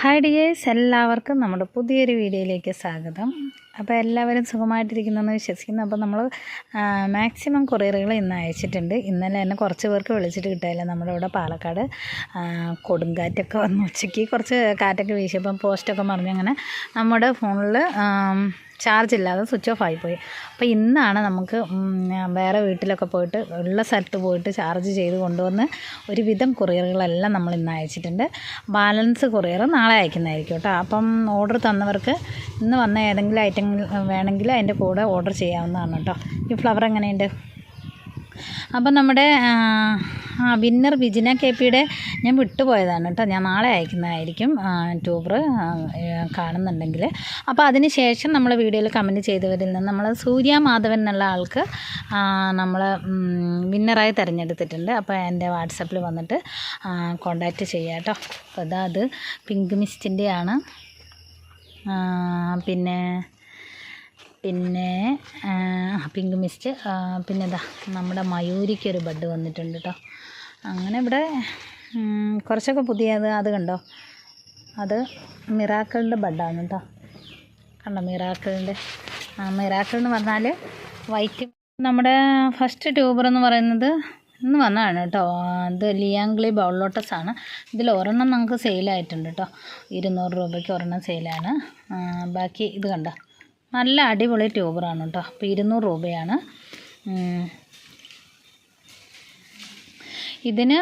Hi dears എല്ലാവർക്കും നമ്മുടെ പുതിയൊരു വീഡിയോയിലേക്ക് സ്വാഗതം. അപ്പോൾ എല്ലാവരും സുഖമായിട്ടിരിക്കുന്നെന്ന് വിശ്വസിക്കുന്നു. അപ്പോൾ നമ്മൾ മാക്സിമം കൊറിയറുകൾ ഇന്ന് അയച്ചിട്ടുണ്ട്. ഇന്നലെ തന്നെ കുറച്ച് പേർക്ക് വിളിച്ചിട്ട് കിട്ടായില്ല നമ്മുടെ ഇവിടെ പാലക്കാട് കൊടുങ്കാറ്റൊക്കെ വന്ന് ഉച്ചയ്ക്ക് കുറച്ച് കാറ്റൊക്കെ വീശിയപ്പം പോസ്റ്റൊക്കെ മറിഞ്ഞ് അങ്ങനെ നമ്മുടെ ഫോണിൽ ചാർജ് ഇല്ലാതെ സ്വിച്ച് ഓഫ് ആയിപ്പോയി. അപ്പോൾ ഇന്നാണ് നമുക്ക് വേറെ വീട്ടിലൊക്കെ പോയിട്ട് ഉള്ള സ്ഥലത്ത് പോയിട്ട് ചാർജ് ചെയ്ത് കൊണ്ടുവന്ന് ഒരുവിധം കൊറിയറുകളെല്ലാം നമ്മൾ ഇന്ന് അയച്ചിട്ടുണ്ട്. ബാലൻസ് കൊറിയർ നാളെ അയക്കുന്നതായിരിക്കും കേട്ടോ. അപ്പം ഓർഡർ തന്നവർക്ക് ഇന്ന് വന്ന ഏതെങ്കിലും ഐറ്റം വേണമെങ്കിൽ അതിന്റെ കൂടെ ഓർഡർ ചെയ്യാവുന്നതാണ് കേട്ടോ. ഈ ഫ്ലവർ എങ്ങനെയുണ്ട്? അപ്പം നമ്മുടെ വിന്നർ വിജിന കെ പിയുടെ ഞാൻ വിട്ടുപോയതാണ് കേട്ടോ. ഞാൻ നാളെ അയക്കുന്നതായിരിക്കും ട്യൂബർ കാണുന്നുണ്ടെങ്കിൽ. അപ്പോൾ അതിന് ശേഷം നമ്മൾ വീഡിയോയിൽ കമന്റ് ചെയ്തവരിൽ നിന്ന് നമ്മൾ സൂര്യ മാധവൻ എന്നുള്ള ആൾക്ക് നമ്മൾ വിന്നറായി തിരഞ്ഞെടുത്തിട്ടുണ്ട്. അപ്പോൾ എന്റെ വാട്സപ്പിൽ വന്നിട്ട് കോണ്ടാക്റ്റ് ചെയ്യാം കേട്ടോ. അപ്പോൾ അതാ അത് പിങ്ക് മിസ്റ്റിന്റെയാണ് പിന്നെ പിന്നെ പിങ്ക് മിസ്റ്റ് പിന്നെ ഇതാ നമ്മുടെ മയൂരിക്കൊരു ബഡ് വന്നിട്ടുണ്ട് കേട്ടോ അങ്ങനെ ഇവിടെ കുറച്ചൊക്കെ പുതിയത് അത് കണ്ടോ? അത് മിറാക്കളിന്റെ ബഡാണ് കേട്ടോ കണ്ടോ മിറാക്കളിന്റെ മിറാക്കിൾ എന്ന് പറഞ്ഞാൽ വൈറ്റ് നമ്മുടെ ഫസ്റ്റ് ട്യൂബർ എന്ന് പറയുന്നത് ഇന്ന് വന്നതാണ് കേട്ടോ ഇത് ലിയാങ്ക്ലി ബൗൾ ലോട്ടസ് ആണ്. ഇതിൽ ഒരെണ്ണം നമുക്ക് സെയിലായിട്ടുണ്ട് കേട്ടോ ഇരുന്നൂറ് രൂപയ്ക്ക് ഒരെണ്ണം സെയിലാണ്. ബാക്കി ഇത് കണ്ടോ? നല്ല അടിപൊളി ട്യൂബറാണ് കേട്ടോ. അപ്പോൾ ഇരുന്നൂറ് രൂപയാണ്. ഇതിന്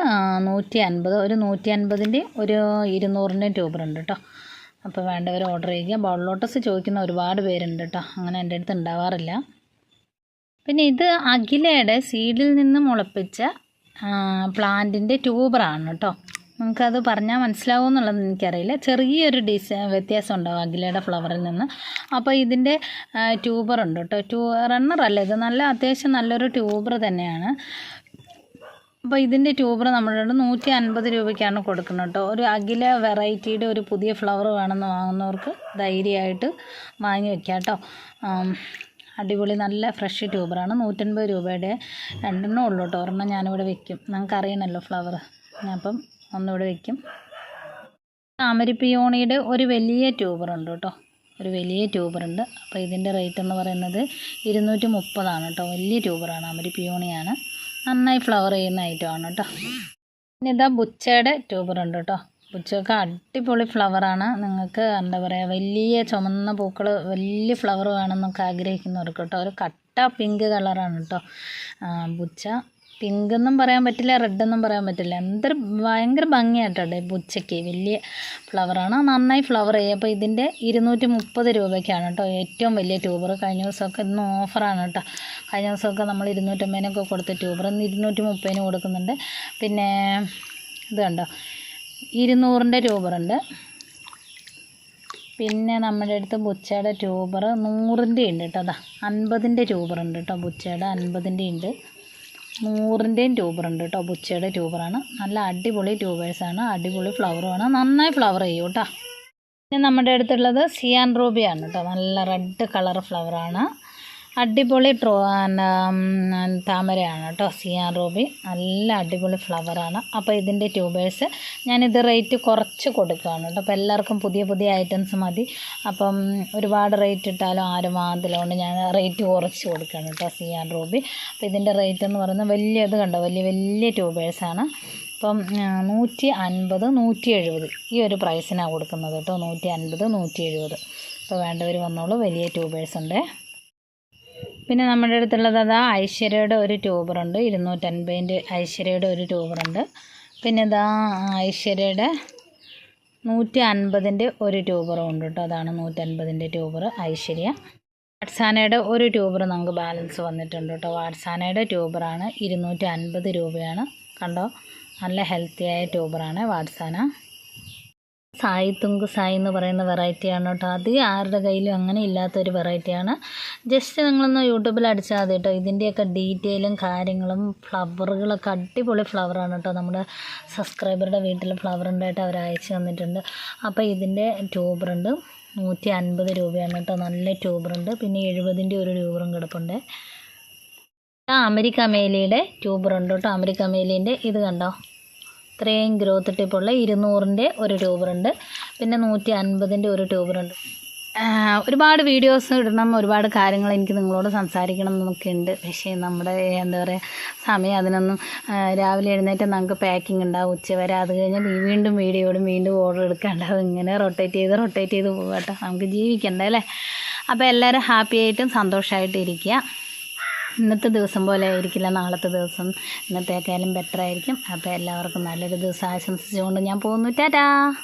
നൂറ്റി അൻപത് ഒരു നൂറ്റി അൻപതിന്റെ ഒരു ഇരുന്നൂറിന്റെയും ട്യൂബറുണ്ട് കേട്ടോ. അപ്പോൾ വേണ്ടവർ ഓർഡർ ചെയ്യുക. ബൗൾ ചോദിക്കുന്ന ഒരുപാട് പേരുണ്ട് കേട്ടോ. അങ്ങനെ എന്റെ അടുത്ത് ഉണ്ടാവാറില്ല. പിന്നെ ഇത് അഖിലയുടെ സീഡിൽ നിന്ന് മുളപ്പിച്ച പ്ലാന്റിന്റെ ട്യൂബറാണ് കേട്ടോ. നിങ്ങൾക്കത് പറഞ്ഞാൽ മനസ്സിലാവും എന്നുള്ളത് എനിക്കറിയില്ല. ചെറിയൊരു ഡിസൈൻ വ്യത്യാസം ഉണ്ടാവും അഖിലയുടെ ഫ്ലവറിൽ നിന്ന്? അപ്പോൾ ഇതിന്റെ ട്യൂബർ ഉണ്ട് കേട്ടോ. ട്യൂ റണ്ണറല്ല ഇത്. നല്ല അത്യാവശ്യം നല്ലൊരു ട്യൂബർ തന്നെയാണ്. അപ്പോൾ ഇതിന്റെ ട്യൂബർ നമ്മളോട് നൂറ്റി അൻപത് രൂപയ്ക്കാണ് കൊടുക്കുന്നത് കേട്ടോ. ഒരു അഖില വെറൈറ്റിയുടെ ഒരു പുതിയ ഫ്ലവർ വേണമെന്ന് വാങ്ങുന്നവർക്ക് ധൈര്യമായിട്ട് വാങ്ങി വയ്ക്കാം കേട്ടോ. അടിപൊളി നല്ല ഫ്രഷ് ട്യൂബറാണ്. നൂറ്റൻപത് രൂപയുടെ രണ്ടെണ്ണം ഉള്ളൂ കേട്ടോ. ഒരെണ്ണം ഞാനിവിടെ വെക്കും. നിങ്ങൾക്ക് അറിയണമല്ലോ ഫ്ലവർ. അപ്പം ഒന്നിവിടെ വെക്കും. താമരപ്പിയോണിയുടെ ഒരു വലിയ ട്യൂബറുണ്ട് കേട്ടോ. ഒരു വലിയ ട്യൂബറുണ്ട് അപ്പോൾ ഇതിന്റെ റേറ്റ് എന്ന് പറയുന്നത് ഇരുന്നൂറ്റി മുപ്പതാണ് കേട്ടോ. വലിയ ട്യൂബറാണ്. അമരിപ്പിയോണിയാണ് നന്നായി ഫ്ലവർ ചെയ്യുന്ന ഐറ്റമാണ് കേട്ടോ. പിന്നെ ഇതാ ബുച്ചയുടെ ട്യൂബറുണ്ട് കേട്ടോ. ബുച്ചയൊക്കെ അടിപൊളി ഫ്ലവറാണ് നിങ്ങൾക്ക് എന്താ പറയുക വലിയ ചുമന്ന പൂക്കൾ വലിയ ഫ്ലവർ വേണമെന്നൊക്കെ ആഗ്രഹിക്കുന്നവർക്ക് കേട്ടോ. ഒരു കട്ട പിങ്ക് കളറാണ് കേട്ടോ ബുച്ച. പിങ്ക് എന്നും പറയാൻ പറ്റില്ല റെഡ് എന്നും പറയാൻ പറ്റില്ല. എന്തൊരു ഭയങ്കര ഭംഗിയായിട്ടുണ്ട് ഈ ബുച്ചയ്ക്ക് വലിയ ഫ്ലവറാണ് നന്നായി ഫ്ലവർ ചെയ്യും. അപ്പോൾ ഇതിന്റെ ഇരുന്നൂറ്റി മുപ്പത് രൂപയ്ക്കാണ് കേട്ടോ ഏറ്റവും വലിയ ട്യൂബർ കഴിഞ്ഞ ദിവസമൊക്കെ ഇന്ന് ഓഫറാണ് കേട്ടോ. കഴിഞ്ഞ ദിവസമൊക്കെ നമ്മൾ ഇരുന്നൂറ്റമ്പതിനൊക്കെ കൊടുത്ത ട്യൂബർ ഇന്ന് ഇരുന്നൂറ്റി മുപ്പതിന് കൊടുക്കുന്നുണ്ട്. പിന്നെ ഇത് കണ്ടോ? ഇരുന്നൂറിന്റെ ട്യൂബറുണ്ട് പിന്നെ നമ്മുടെ അടുത്ത് ബുച്ചയുടെ ട്യൂബർ നൂറിന്റെ ഉണ്ട് കേട്ടോ. അതാ അൻപതിന്റെ ട്യൂബർ ഉണ്ട് കേട്ടോ. ബുച്ചയുടെ അൻപതിന്റെ ഉണ്ട്. നൂറിന്റെയും ട്യൂബറുണ്ട് കേട്ടോ. ബുച്ചയുടെ ട്യൂബറാണ്. നല്ല അടിപൊളി ട്യൂബേഴ്സാണ്. അടിപൊളി ഫ്ലവറുമാണ്. നന്നായി ഫ്ലവർ ചെയ്യും കേട്ടോ. പിന്നെ നമ്മുടെ അടുത്തുള്ളത് സിയാൻ റൂബിയാണ് കേട്ടോ. നല്ല റെഡ് കളർ ഫ്ലവറാണ്. അടിപൊളി ട്രോ താമരയാണ് കേട്ടോ സിയാൻ റൂബി. നല്ല അടിപൊളി ഫ്ലവറാണ്. അപ്പോൾ ഇതിന്റെ ട്യൂബേഴ്സ് ഞാനിത് റേറ്റ് കുറച്ച് കൊടുക്കുകയാണ് കേട്ടോ. അപ്പോൾ എല്ലാവർക്കും പുതിയ പുതിയ ഐറ്റംസ് മതി. അപ്പം ഒരുപാട് റേറ്റ് ഇട്ടാലും ആരും വാങ്ങത്തില്ലോണ്ട് ഞാൻ റേറ്റ് കുറച്ച് കൊടുക്കുകയാണ് കേട്ടോ സിയാൻ റൂബി. അപ്പോൾ ഇതിന്റെ റേറ്റ് എന്ന് പറയുന്നത് വലിയ ഇത് കണ്ടോ വലിയ വലിയ ട്യൂബേഴ്സാണ്. അപ്പം നൂറ്റി അൻപത് നൂറ്റി എഴുപത് ഈ ഒരു പ്രൈസിനാണ് കൊടുക്കുന്നത് കേട്ടോ നൂറ്റി അൻപത് നൂറ്റി എഴുപത്. അപ്പോൾ വേണ്ടവർ വന്നോളൂ വലിയ ട്യൂബേഴ്സ് ഉണ്ട് പിന്നെ നമ്മുടെ അടുത്തുള്ളത് അതാ ഐശ്വര്യയുടെ ഒരു ട്യൂബറുണ്ട് ഇരുന്നൂറ്റൻപതിന്റെ ഐശ്വര്യയുടെ ഒരു ട്യൂബറുണ്ട് പിന്നെ ഇതാ ഐശ്വര്യയുടെ നൂറ്റി അൻപതിന്റെ ഒരു ട്യൂബറും ഉണ്ട് കേട്ടോ. അതാണ് നൂറ്റൻപതിന്റെ ട്യൂബർ ഐശ്വര്യ. വാട്സാനയുടെ ഒരു ട്യൂബർ നമുക്ക് ബാലൻസ് വന്നിട്ടുണ്ട് കേട്ടോ. വാട്സാനയുടെ ട്യൂബറാണ് ഇരുന്നൂറ്റി അൻപത് രൂപയാണ്. കണ്ടോ? നല്ല ഹെൽത്തിയായ ട്യൂബറാണ് വാട്സാന. സായി തുങ്ക് സായി എന്ന് പറയുന്ന വെറൈറ്റിയാണ് കേട്ടോ. അത് ആരുടെ കയ്യിലും അങ്ങനെ ഇല്ലാത്തൊരു വെറൈറ്റിയാണ് ജസ്റ്റ് നിങ്ങളൊന്ന് യൂട്യൂബിൽ അടിച്ചാൽ മതി കേട്ടോ. ഇതിന്റെയൊക്കെ ഡീറ്റെയിലും കാര്യങ്ങളും ഫ്ലവറുകളൊക്കെ അടിപൊളി ഫ്ലവറാണ് കേട്ടോ. നമ്മുടെ സബ്സ്ക്രൈബറുടെ വീട്ടിൽ ഫ്ലവർ ഉണ്ടായിട്ട് അവർ അയച്ചു തന്നിട്ടുണ്ട്. അപ്പോൾ ഇതിന്റെ ട്യൂബറുണ്ട് നൂറ്റി അൻപത് രൂപയാണ് കേട്ടോ. നല്ല ട്യൂബറുണ്ട് പിന്നെ എഴുപതിന്റെ ഒരു ട്യൂബറും കിടപ്പുണ്ട്. ആ അമരിക്ക മേലിയുടെ ട്യൂബറുണ്ട് കേട്ടോ. അമരിക്കമേലിന്റെ ഇത് കണ്ടോ? ഇത്രയും ഗ്രോത്ത് ടിപ്പുള്ള ഇരുന്നൂറിന്റെ ഒരു ട്യൂബറുണ്ട് പിന്നെ നൂറ്റി അൻപതിന്റെ ഒരു ട്യൂബറുണ്ട് ഒരുപാട് വീഡിയോസ് ഇടണം ഒരുപാട് കാര്യങ്ങൾ എനിക്ക് നിങ്ങളോട് സംസാരിക്കണം എന്നൊക്കെ ഉണ്ട്. പക്ഷേ നമ്മുടെ എന്താ പറയുക സമയം അതിനൊന്നും രാവിലെ എഴുന്നേറ്റ് നമുക്ക് പാക്കിംഗ് ഉണ്ടാവും ഉച്ചവരെ അത് കഴിഞ്ഞാൽ വീണ്ടും വീഡിയോ ഇടും വീണ്ടും ഓർഡർ എടുക്കാണ്ടാവും ഇങ്ങനെ റൊട്ടേറ്റ് ചെയ്ത് റൊട്ടേറ്റ് ചെയ്ത് പോകട്ടെ നമുക്ക് ജീവിക്കണ്ടേ അല്ലേ? അപ്പോൾ എല്ലാവരും ഹാപ്പി ആയിട്ടും സന്തോഷമായിട്ടും ഇരിക്കുക. ഇന്നത്തെ ദിവസം പോലെ ആയിരിക്കില്ല നാളത്തെ ദിവസം. ഇന്നത്തേക്കാളും ബെറ്റർ ആയിരിക്കും. അപ്പോൾ എല്ലാവർക്കും നല്ലൊരു ദിവസം ആശംസിച്ചുകൊണ്ട് ഞാൻ പോകുന്നു. ടാറ്റാ!